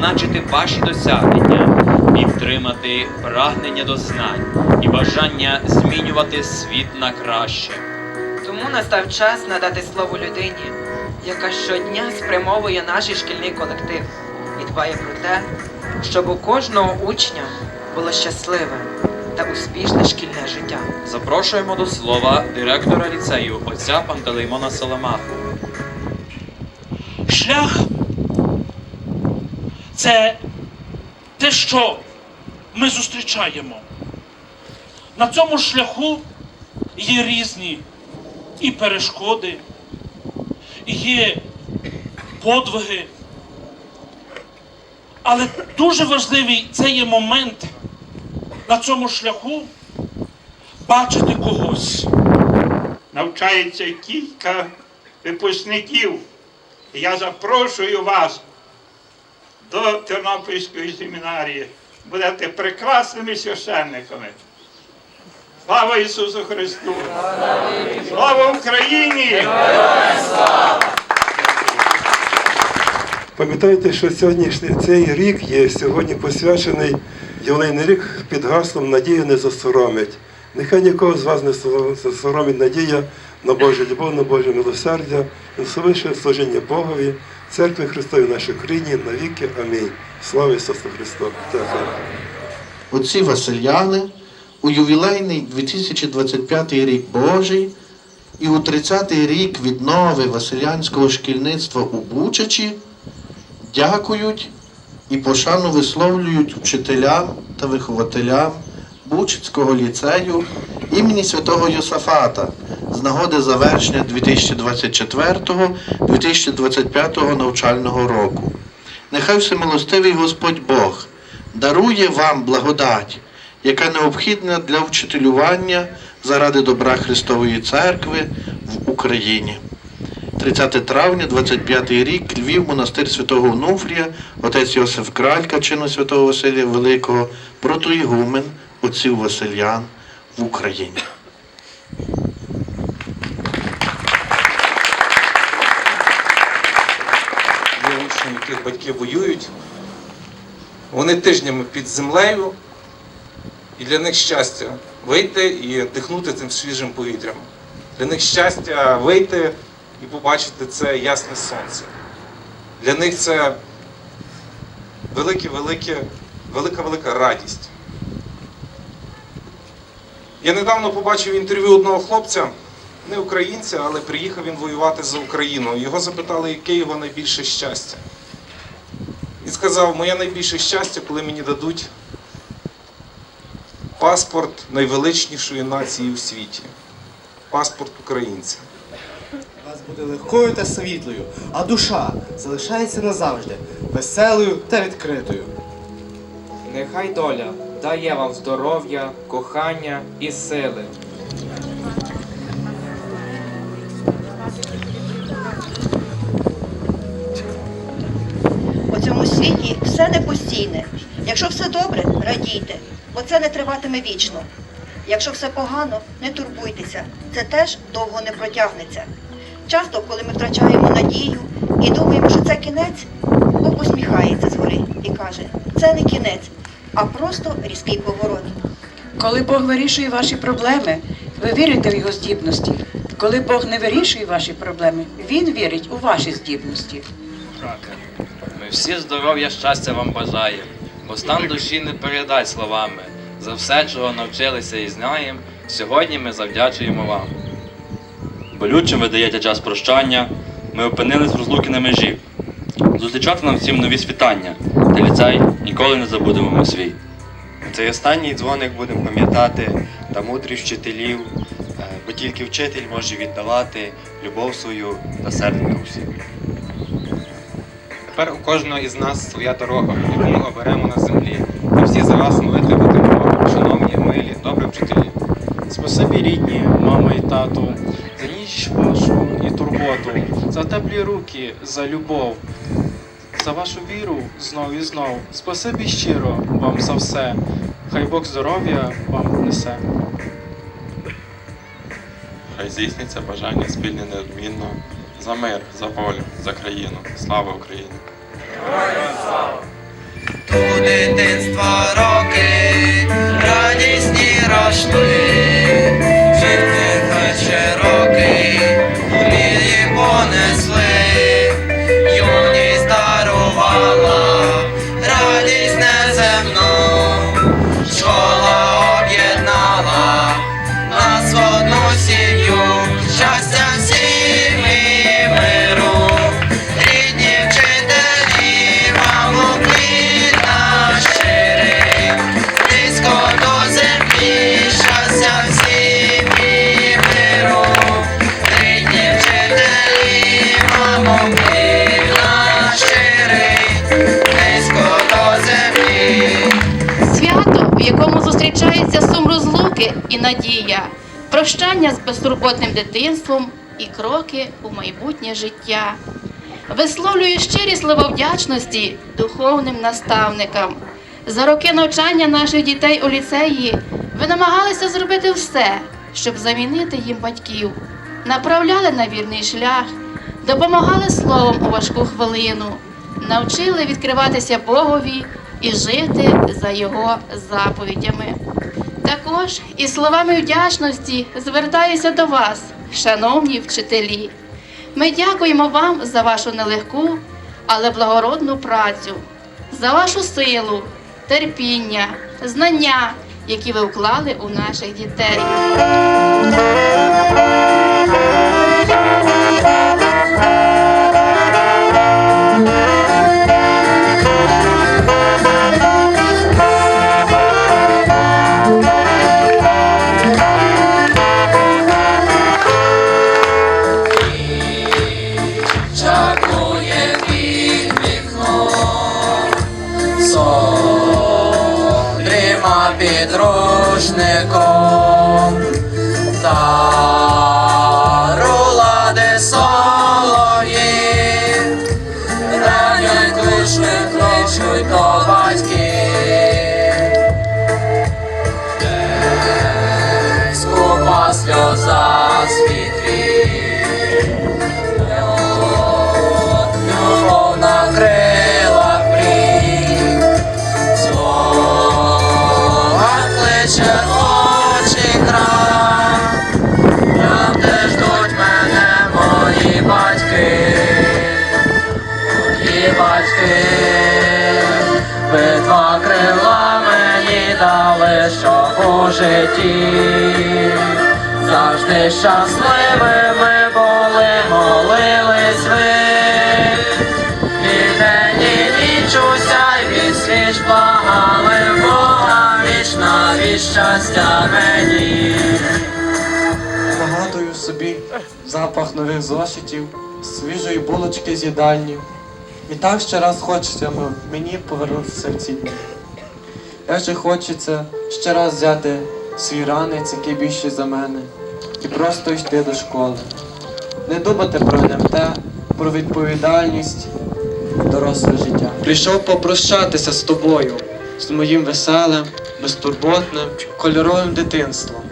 відзначити ваші досягнення, підтримати прагнення до знань і бажання змінювати світ на краще. Тому настав час надати слово людині, яка щодня спрямовує наш шкільний колектив і дбає про те, щоб у кожного учня було щасливе та успішне шкільне життя. Запрошуємо до слова директора ліцею отця Пантелеймона Саламаху. Шлях це те, що ми зустрічаємо. На цьому шляху є різні і перешкоди, є подвиги. Але дуже важливий це є момент на цьому шляху бачити когось. навчається кілька випускників. Я запрошую вас до Тернопільської семінарії. Будете прекрасними священниками. Слава Ісусу Христу! Слава Україні! Пам'ятайте, що сьогоднішній цей рік є сьогодні посвячений ювілейний рік під гаслом Надія не засоромить. Нехай нікого з вас не засоромить надія на Божу любов, на Боже милосердя, на служіння Богові, церкві Христові в нашій країні навіки. Амінь. Слава Ісусу Христу! Отці Васильяни у ювілейний 2025 рік Божий і у 30-й рік віднови Василянського шкільництва у Бучачі дякують і пошану висловлюють вчителям та вихователям Бучицького ліцею імені святого Йосафата з нагоди завершення 2024-2025 навчального року. Нехай всемилостивий Господь Бог дарує вам благодать, яка необхідна для вчителювання заради добра Христової Церкви в Україні. 30 травня, 25 рік, Львів, монастир святого Онуфрія, отець Йосиф Кралька, чину святого Василія Великого, протоігумен отців Васильян в Україні. Учні, яких батьки воюють. Вони тижнями під землею, і для них щастя вийти і дихнути цим свіжим повітрям. Для них щастя вийти і побачити це ясне сонце. Для них це велике, велике, велика, велика радість. Я недавно побачив інтерв'ю одного хлопця, не українця, але приїхав він воювати за Україну. Його запитали, яке його найбільше щастя. Сказав, моє найбільше щастя, коли мені дадуть паспорт найвеличнішої нації у світі. Паспорт українця. вас буде легкою та світлою, а душа залишається назавжди веселою та відкритою. Нехай доля дає вам здоров'я, кохання і сили. Непостійне. Якщо все добре, радійте, бо це не триватиме вічно. Якщо все погано, не турбуйтеся, це теж довго не протягнеться. Часто, коли ми втрачаємо надію і думаємо, що це кінець, Бог посміхається згори і каже, це не кінець, а просто різкий поворот. Коли Бог вирішує ваші проблеми, ви вірите в його здібності. Коли Бог не вирішує ваші проблеми, Він вірить у ваші здібності. Всі здоров'я, щастя вам бажаємо, бо стан душі не передай словами. За все, чого навчилися і знаємо, сьогодні ми завдячуємо вам. Болючим ви даєте час прощання, ми опинились в розлуки на межі. Зустрічати нам всім нові світання, та ліцей ніколи не забудемо ми свій. Цей останній дзвоник будемо пам'ятати та мудрість вчителів, е, бо тільки вчитель може віддавати любов свою та серденько всім. Тепер у кожного із нас своя дорога, яку ми оберемо на землі. І всі за вас молитви будемо, шановні, милі, добрі вчителі. Спасибі рідні, мама і тату, за ніч вашу і турботу, за теплі руки, за любов, за вашу віру знов і знов. Спасибі щиро вам за все. Хай Бог здоров'я вам несе. Хай здійсниться бажання спільне неодмінно за мир, за волю, за країну. Слава Україні! у дитинства роки, радісні росли, близько до землі. Свято, в якому зустрічається сум розлуки і надія, прощання з безтурботним дитинством і кроки у майбутнє життя. Висловлюю щирі слова вдячності духовним наставникам. За роки навчання наших дітей у ліцеї ви намагалися зробити все, щоб замінити їм батьків, направляли на вірний шлях, допомагали словом у важку хвилину, навчили відкриватися Богові і жити за його заповідями. Також із словами вдячності звертаюся до вас, шановні вчителі. Ми дякуємо вам за вашу нелегку, але благородну працю, за вашу силу, терпіння, знання, які ви вклали у наших дітей. Дали, щоб у житті завжди щасливими були, молились ви. І день і ніч усяй від свіч благали Бога вічна від щастя мені. Нагадую собі запах нових зошитів, свіжої булочки з їдальні. І так ще раз хочеться мені повернутися в ці дні. Як хочеться ще раз взяти свій ранець, який більший за мене, і просто йти до школи. Не думати про НМТ, про відповідальність, доросле життя. Прийшов попрощатися з тобою, з моїм веселим, безтурботним, кольоровим дитинством.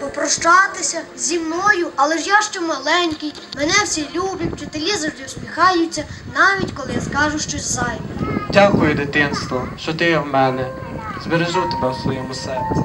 Попрощатися зі мною, але ж я ще маленький, мене всі люблять, вчителі завжди усміхаються, навіть коли я скажу щось зайве. Дякую, дитинство, що ти в мене. Збережу тебе в своєму серці.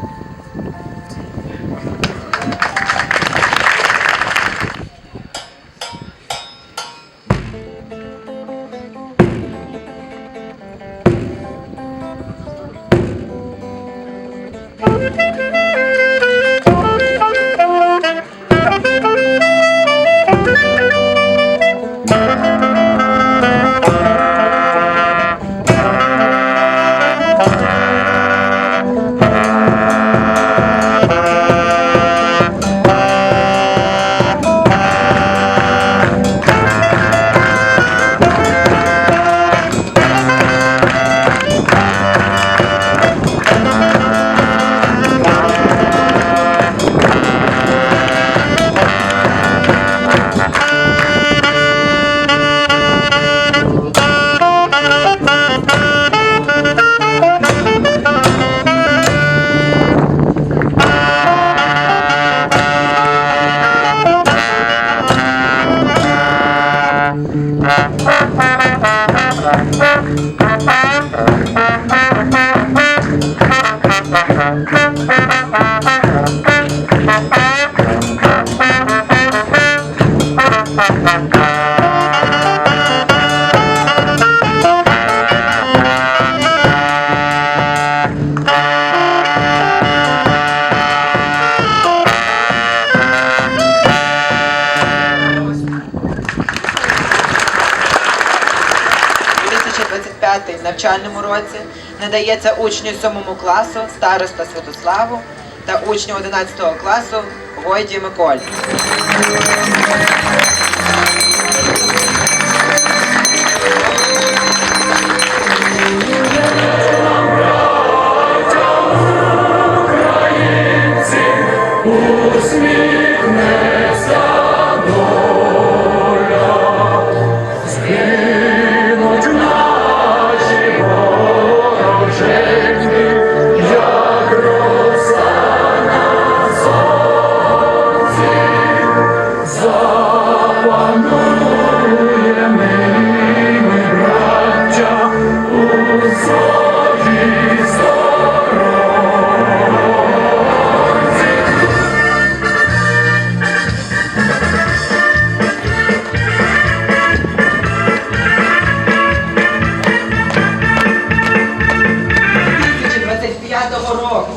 Навчальному році надається учню 7 класу староста Святославу та учню 11 класу Войді Миколі. Року.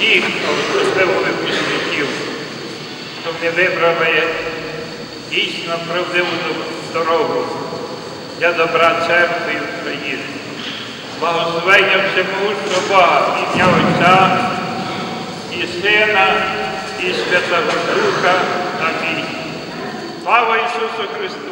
Всіх, особливо випускників, щоб не вибрали дійсно правдиву дорогу для добра церкви України. Благословення всемогутнього Бога, ім'я Отця і Сина, і Святого Духа. Амінь. Слава Ісусу Христу!